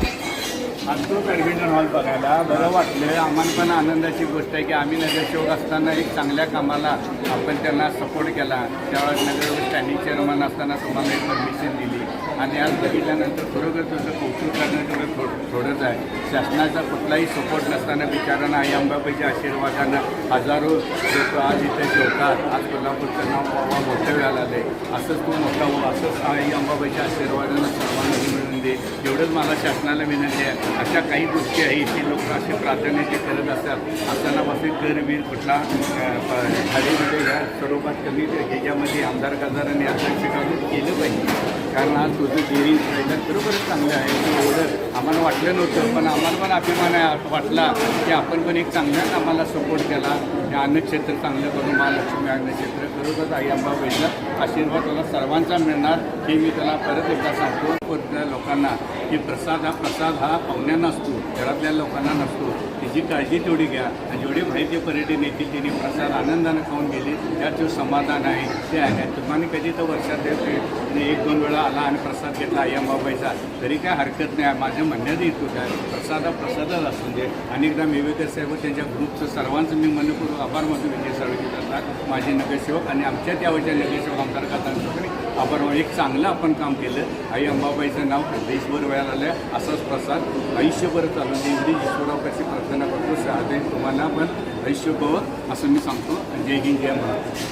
Thank you. आलतो badminton hall बघायला. बरं वाटलं. आम्हाला पण आनंदाची गोष्ट आहे की आम्ही नगरसेवक असताना एक चांगल्या कामाला आपण त्यांना सपोर्ट केला. त्यावेळेस नगर स्टँडिंग चेअरमन असताना तुम्हाला एक परमिशन दिली. आणि आज बघितल्यानंतर खरोखर तुझं कौतुक करणं तेवढं थोडं थोडंच आहे. शासनाचा कुठलाही सपोर्ट नसताना बिचारांना आई अंबाबाईच्या आशीर्वादानं हजारो लोक आज इथे जेवतात. आज कोल्हापूरचं नाव बाबा मोठं व्हायला आलं आहे असंच तू मोठा हो असंच आई अंबाबाईच्या आशीर्वादानं सर्वांना मिळून दे. एवढंच मला शासनाला विनंती आहे. अशा काही गोष्टी आहेत की लोक असे प्राधान्य जे करत असतात. असताना पासून कर वीर कुठला खालीमध्ये ह्या स्वरूपात कमी ह्याच्यामध्ये आमदार खासदारांनी अध्यक्ष केलं पाहिजे. कारण आज तुझं डेअरिंग राहिलं खरोखरच चांगलं आहे. एवढं आम्हाला वाटलं नव्हतं पण आम्हाला पण अभिमान आहे वाटला की आपण पण एक चांगल्याच आम्हाला सपोर्ट केला. हे अन्नक्षेत्र चांगलं करून महालक्ष्मी अन्नक्षेत्र खरोखरच आई अंबाबाईचा आशीर्वाद त्याला सर्वांचा मिळणार हे मी त्याला परत एकदा सांगतो. लोकांना की प्रसाद हा प्रसाद हा पाहुण्यांना असतो घरातल्या लोकांना नसतो. त्याची काळजी तेवढी घ्या आणि जेवढे माहिती पर्यटन येतील त्यांनी प्रसाद आनंदानं खाऊन गेले. त्यात जो समाधान आहे ते आहे. तुम्हाला कधी तर वर्षात एक एक दोन वेळा आला आणि प्रसाद घेतला आई तरी काय हरकत नाही. माझ्या म्हणण्यात येतो काय? प्रसाद हा प्रसादच असून दे. अनेकदा मेवेकर साहेब त्यांच्या ग्रुपचं सर्वांचं मी मनपूर्वक आभार मानतो विजय साळवी करतात. माझे नगरसेवक आणि आमच्या त्यावेळच्या नगरसेवक आमदार खातांसाठी आपण एक चांगलं आपण काम केलं. आई अंबाबाईचं नाव देशभर वेळाला आलं असाच प्रसाद आयुष्यभर चालू दे. एवढी प्रसाद प्रार्थना करतो शहादे तुम्हाला पण आयुष्य असं मी सांगतो. जय हिंद जय महाराष्ट्र.